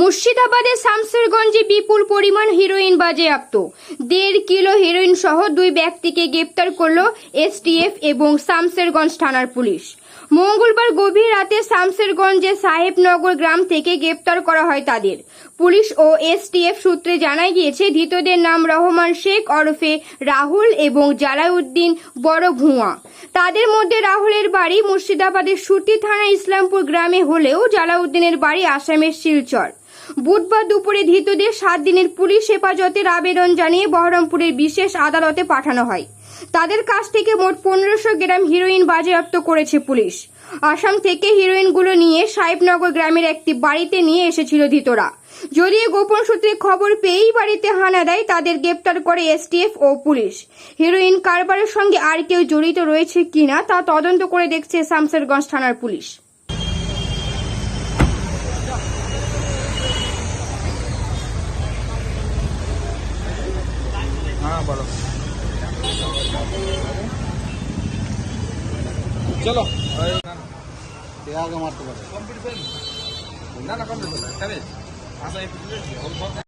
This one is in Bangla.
মুর্শিদাবাদের শামসেরগঞ্জে বিপুল পরিমাণ হিরোইন বাজেয়াপ্ত। দেড় কিলো হিরোইন সহ দুই ব্যক্তিকে গ্রেপ্তার করল এসটিএফ এবং শামসেরগঞ্জ থানার পুলিশ। মঙ্গলবার গভীর রাতে শামসেরগঞ্জের সাহেবনগর গ্রাম থেকে গ্রেপ্তার করা হয় তাদের। পুলিশ ও এসটিএফ সূত্রে জানা গিয়েছে, ধৃতদের নাম রহমান শেখ ওরফে রাহুল এবং জালাউদ্দিন বড় ভুঁয়া। তাদের মধ্যে রাহুলের বাড়ি মুর্শিদাবাদের সুতি থানা ইসলামপুর গ্রামে হলেও জালাউদ্দিনের বাড়ি আসামের শিলচর। বুধবার দুপুরে ধৃতদের সাত দিনের পুলিশ হেফাজতের আবেদন জানিয়ে বহরমপুরের বিশেষ আদালতে পাঠানো হয়। তাদের কাছ থেকে মোট পনেরোশো গ্রাম হিরোইন বাজেয়াপ্ত করেছে পুলিশ। আসাম থেকে হিরোইনগুলো নিয়ে সাহেবনগর গ্রামের একটি বাড়িতে নিয়ে এসেছিল ধৃতরা। যদিও গোপন সূত্রে খবর পেয়েই বাড়িতে হানা দেয়, তাদের গ্রেপ্তার করে এসটিএফ ও পুলিশ। হিরোইন কারবারের সঙ্গে আর কেউ জড়িত রয়েছে কিনা তা তদন্ত করে দেখছে শামসেরগঞ্জ থানার পুলিশ। হ্যাঁ বলো। চলো। আগে মারতে পারো। কমপ্লিট না না কমপ্লিট আসা আচ্ছা,